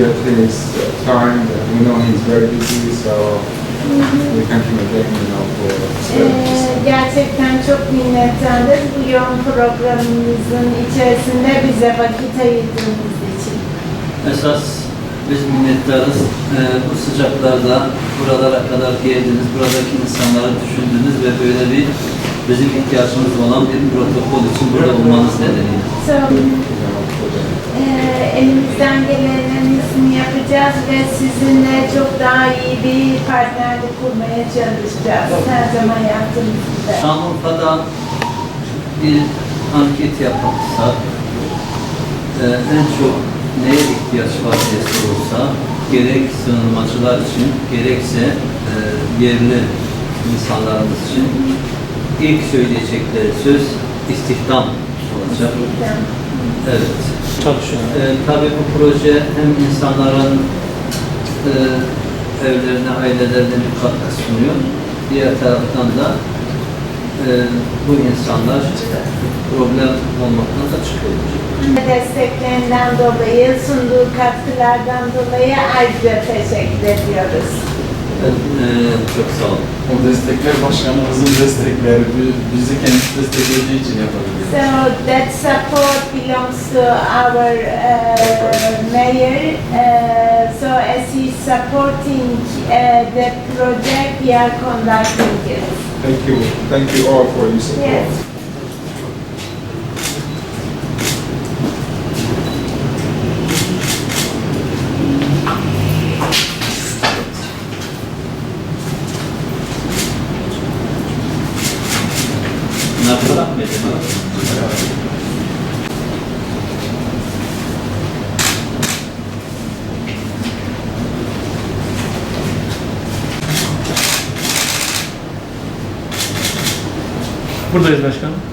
appreciate his time. We know he's very busy, so we thank him again, you know, for Ee, service. gerçekten çok minnettarız bu yoğun programımızın içerisinde bize vakit ayırdığınız için. Esas biz minnettarız. Ee, bu sıcaklarda buralara kadar geldiniz, buradaki insanları düşündünüz ve böyle bir bizim ihtiyacımız olan bir protokol için burada olmanız nedeniyle. So, You know, for the, Ee, elimizden gelenin en iyisini yapacağız ve sizinle çok daha iyi bir partnerlik kurmaya çalışacağız. Her zaman yaptığımız gibi. Şanlıurfa'da bir anket yapılsa e, en çok neye ihtiyaç var diye sorulsa gerek sığınmacılar için gerekse e, yerli insanlarımız için ilk söyleyecekleri söz istihdam olacak. Evet. Çalışıyor. E, tabii bu proje hem insanların e, evlerine, ailelerine bir katkı sunuyor. Diğer taraftan da e, bu insanlar problem olmaktan da çıkıyorlar. Desteklerinden dolayı, sunduğu katkılardan dolayı ayrıca teşekkür ediyoruz. Ben, e, çok sağ olun. O destekler başkanımızın destekleri, bi- bizi kendisi desteklediği için yapabiliyoruz. So that support belongs to our uh, mayor. Uh, so as he's supporting uh, the project, we are conducting it. thank you, thank you all for your support. Yes. Bunlar Buradayız başkanım.